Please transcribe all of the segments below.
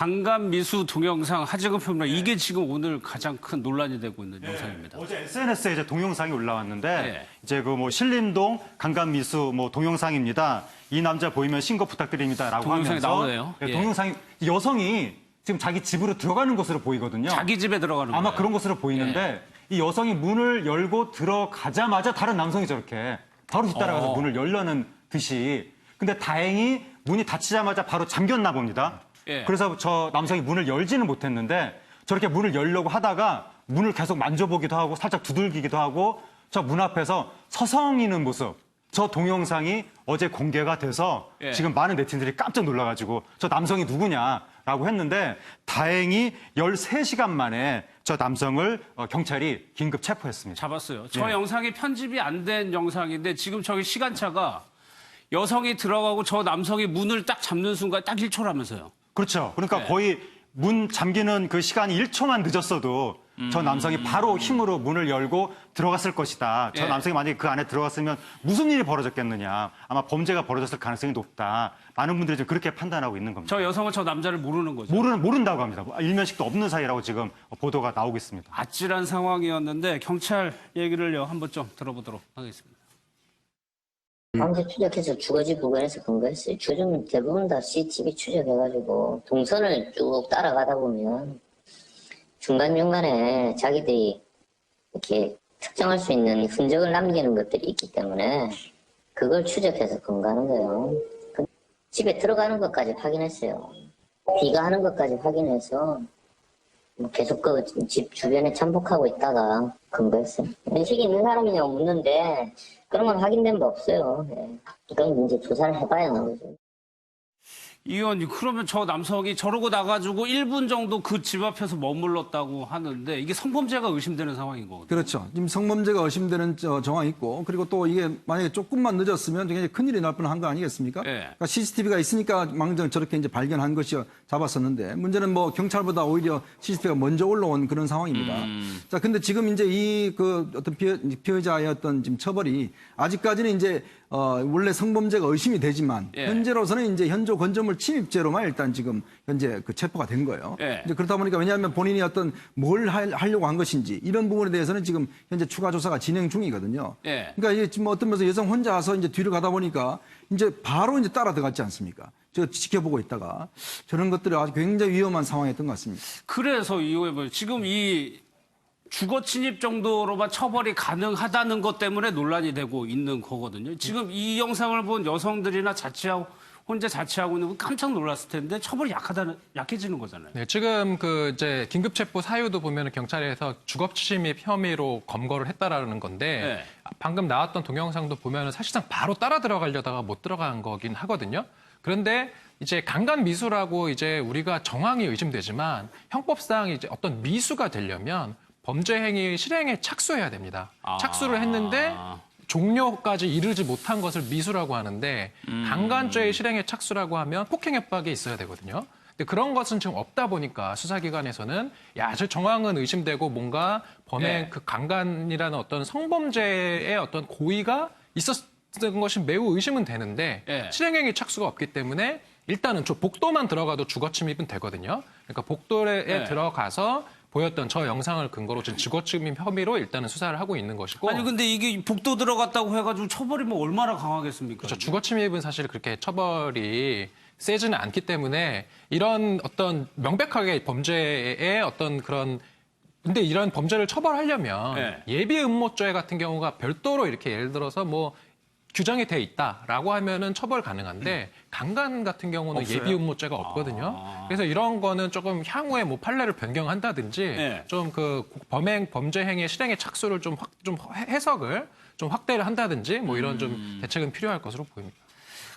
강간 미수 동영상 하재근 표명 이게 지금 오늘 가장 큰 논란이 되고 있는 영상입니다. 어제 SNS에 이제 동영상이 올라왔는데 네. 이제 그 뭐 신림동 강간 미수 뭐 동영상입니다. 이 남자 보이면 신고 부탁드립니다라고 동영상이 하면서 나오네요. 네, 예. 동영상이 여성이 지금 자기 집으로 들어가는 것으로 보이거든요. 자기 집에 들어가는 아마 거예요. 그런 것으로 보이는데 이 여성이 문을 열고 들어가자마자 다른 남성이 저렇게 바로 뒤따라가서 어. 문을 열려는 듯이 근데 다행히 문이 닫히자마자 바로 잠겼나 봅니다. 예. 그래서 저 남성이 문을 열지는 못했는데 저렇게 문을 열려고 하다가 문을 계속 만져보기도 하고 살짝 두들기기도 하고 저 문 앞에서 서성이는 모습 저 동영상이 어제 공개가 돼서 예. 지금 많은 네티즌들이 깜짝 놀라가지고 저 남성이 누구냐라고 했는데 다행히 13시간 만에 저 남성을 어, 경찰이 긴급 체포했습니다. 잡았어요. 저 예. 영상이 편집이 안 된 영상인데 지금 저기 시간차가 여성이 들어가고 저 남성이 문을 딱 잡는 순간 딱 1초라면서요. 그렇죠. 그러니까 네. 거의 문 잠기는 그 시간이 1초만 늦었어도 저 남성이 바로 힘으로 문을 열고 들어갔을 것이다. 저 음. 예. 남성이 만약에 그 안에 들어갔으면 무슨 일이 벌어졌겠느냐. 아마 범죄가 벌어졌을 가능성이 높다. 많은 분들이 지금 그렇게 판단하고 있는 겁니다. 저 여성은 저 남자를 모르는 거죠. 모르는, 모른다고 합니다. 일면식도 없는 사이라고 지금 보도가 나오고 있습니다. 아찔한 상황이었는데 경찰 얘기를요 한번 좀 들어보도록 하겠습니다. 밤새 추적해서 주거지 부근에서 근거했어요. 요즘 대부분 다 CCTV 추적해가지고 동선을 쭉 따라가다 보면 중간중간에 자기들이 이렇게 특정할 수 있는 흔적을 남기는 것들이 있기 때문에 그걸 추적해서 근거하는 거예요. 그 집에 들어가는 것까지 확인했어요. 비가 하는 것까지 확인해서 뭐 계속 그 집 주변에 참복하고 있다가 근거했어요. 면식이 있는 사람이냐고 묻는데 그런 건 확인된 바 없어요. 예. 그건 이제 조사를 해봐야 나오죠. 이 의원님 그러면 저 남성이 저러고 나가지고 1분 정도 그 집 앞에서 머물렀다고 하는데 이게 성범죄가 의심되는 상황인 거거든요. 그렇죠. 지금 성범죄가 의심되는 저 정황이 있고 그리고 또 이게 만약에 조금만 늦었으면 굉장히 큰일이 날 뻔한 거 아니겠습니까? 예. 그러니까 CCTV가 있으니까 망정 저렇게 이제 발견한 것이 잡았었는데 문제는 뭐 경찰보다 오히려 CCTV가 먼저 올라온 그런 상황입니다. 음. 자, 근데 지금 이제 이 그 어떤 피해, 피해자의 어떤 지금 처벌이 아직까지는 이제 어 원래 성범죄가 의심이 되지만 예. 현재로서는 이제 현조 건조물 침입죄로만 일단 지금 현재 그 체포가 된 거예요. 예. 이제 그렇다 보니까 왜냐하면 본인이 어떤 뭘 할- 하려고 한 것인지 이런 부분에 대해서는 지금 현재 추가 조사가 진행 중이거든요. 예. 그러니까 이게 지금 어떤 면에서 여성 혼자서 이제 뒤를 가다 보니까 이제 바로 이제 따라 들어갔지 않습니까? 저 지켜보고 있다가 저런 것들이 아주 굉장히 위험한 상황이었던 것 같습니다. 그래서 이 의원님 지금 이 주거 침입 정도로만 처벌이 가능하다는 것 때문에 논란이 되고 있는 거거든요. 지금 이 영상을 본 여성들이나 자취하고 혼자 자취하고 있는 분 깜짝 놀랐을 텐데 처벌이 약하다는 약해지는 거잖아요. 네, 지금 그 이제 긴급 체포 사유도 보면 경찰에서 주거 침입 혐의로 검거를 했다라는 건데 네. 방금 나왔던 동영상도 보면은 사실상 바로 따라 들어가려다가 못 들어간 거긴 하거든요. 그런데 이제 강간 미수라고 이제 우리가 정황이 의심되지만 형법상 이제 어떤 미수가 되려면 범죄 행위 실행에 착수해야 됩니다. 아. 착수를 했는데 종료까지 이르지 못한 것을 미수라고 하는데 강간죄의 실행에 착수라고 하면 폭행 협박이 있어야 되거든요. 근데 그런 것은 지금 없다 보니까 수사기관에서는 야, 저 정황은 의심되고 뭔가 범행 네. 그 강간이라는 어떤 성범죄의 어떤 고의가 있었던 것이 매우 의심은 되는데 네. 실행행위 착수가 없기 때문에 일단은 저 복도만 들어가도 주거 침입은 되거든요. 그러니까 복도에 네. 들어가서 보였던 저 영상을 근거로 지금 주거 침입 혐의로 일단은 수사를 하고 있는 것이고 아니 근데 이게 복도 들어갔다고 해가지고 처벌이 뭐 얼마나 강하겠습니까? 그렇죠. 주거 침입은 사실 그렇게 처벌이 세지는 않기 때문에 이런 어떤 명백하게 범죄의 어떤 그런 근데 이런 범죄를 처벌하려면 네. 예비 음모죄 같은 경우가 별도로 이렇게 예를 들어서 뭐 규정이 돼 있다라고 하면은 처벌 가능한데 강간 같은 경우는 없어요? 예비 음모죄가 없거든요. 아. 그래서 이런 거는 조금 향후에 뭐 판례를 변경한다든지 네. 좀 그 범행 범죄 행위의 실행의 착수를 좀 확 좀 해석을 좀 확대를 한다든지 뭐 이런 음. 좀 대책은 필요할 것으로 보입니다.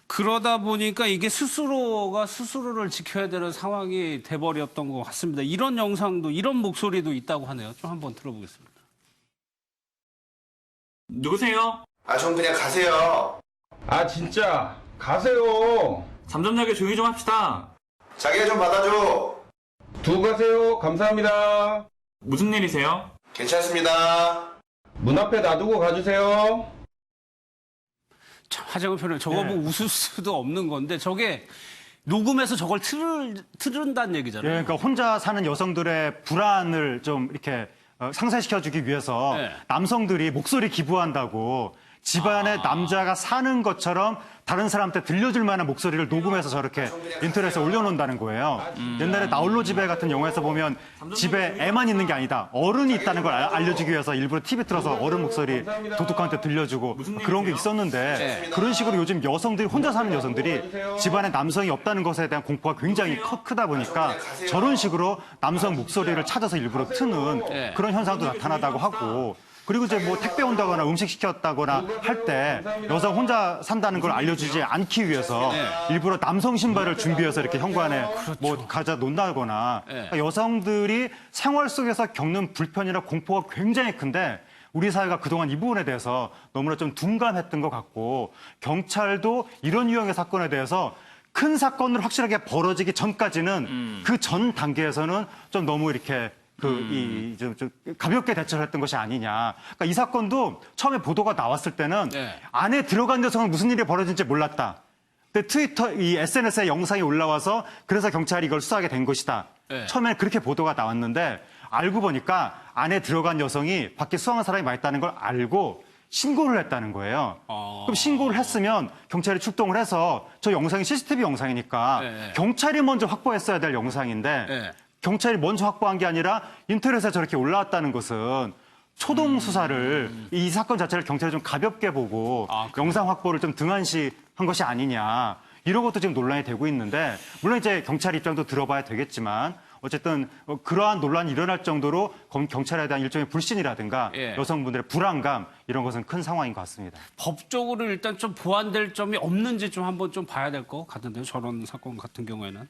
그러다 보니까 이게 스스로가 스스로를 지켜야 되는 상황이 돼버렸던 것 같습니다. 이런 영상도 이런 목소리도 있다고 하네요. 좀 한번 들어보겠습니다. 누구세요? 아, 전 그냥 가세요. 아 진짜 가세요. 잠잠자게 조용히 좀 합시다. 자기가 좀 받아줘. 두고 가세요. 감사합니다. 무슨 일이세요? 괜찮습니다. 문 앞에 놔두고 가주세요. 참 하정우 표현 저거 네. 보고 웃을 수도 없는 건데 저게 녹음해서 저걸 틀을 틀은다는 예, 얘기잖아요. 그러니까 혼자 사는 여성들의 불안을 좀 이렇게 어, 상쇄시켜 주기 위해서 네. 남성들이 목소리 기부한다고 집안에 남자가 사는 것처럼 다른 사람한테 들려줄 만한 목소리를 녹음해서 저렇게 인터넷에 올려놓는다는 거예요. 옛날에 나홀로 집에 같은 영화에서 보면 집에 애만 있는 게 아니다. 어른이 있다는 걸 알- 알려주기 위해서 일부러 TV 틀어서 어른 목소리 도둑한테 들려주고 그런 게 있었는데 그런 식으로 요즘 여성들이 혼자 사는 여성들이 집안에 남성이 없다는 것에 대한 공포가 굉장히 커- 크다 보니까 저런 식으로 남성 목소리를 찾아서 일부러 트는 네. 그런 현상도 나타나다고 하고 그리고 이제 뭐 택배 온다거나 음식 시켰다거나 할 때 여성 혼자 산다는 걸 알려주지 않기 위해서 일부러 남성 신발을 준비해서 이렇게 현관에 뭐 가져 놓는다거나 그러니까 여성들이 생활 속에서 겪는 불편이나 공포가 굉장히 큰데 우리 사회가 그동안 이 부분에 대해서 너무나 좀 둔감했던 것 같고 경찰도 이런 유형의 사건에 대해서 큰 사건으로 확실하게 벌어지기 전까지는 그 전 단계에서는 좀 너무 이렇게 그이 좀, 좀 가볍게 대처를 했던 것이 아니냐. 그러니까 이 사건도 처음에 보도가 나왔을 때는 네. 안에 들어간 여성은 무슨 일이 벌어진지 몰랐다. 근데 트위터 이 SNS에 영상이 올라와서 그래서 경찰이 이걸 수사하게 된 것이다. 네. 처음에 그렇게 보도가 나왔는데 알고 보니까 안에 들어간 여성이 밖에 수상한 사람이 많이 있다는 걸 알고 신고를 했다는 거예요. 어. 그럼 신고를 했으면 경찰이 출동을 해서 저 영상이 CCTV 영상이니까 네. 경찰이 먼저 확보했어야 될 영상인데 네. 경찰이 먼저 확보한 게 아니라 인터넷에 저렇게 올라왔다는 것은 초동 수사를 이 사건 자체를 경찰이 좀 가볍게 보고 아? 영상 확보를 좀 등한시한 것이 아니냐 이런 것도 지금 논란이 되고 있는데 물론 이제 경찰 입장도 들어봐야 되겠지만 어쨌든 어, 그러한 논란이 일어날 정도로 검- 경찰에 대한 일종의 불신이라든가 예. 여성분들의 불안감 이런 것은 큰 상황인 것 같습니다. 법적으로 일단 좀 보완될 점이 없는지 좀 한번 좀 봐야 될 것 같은데요. 저런 사건 같은 경우에는.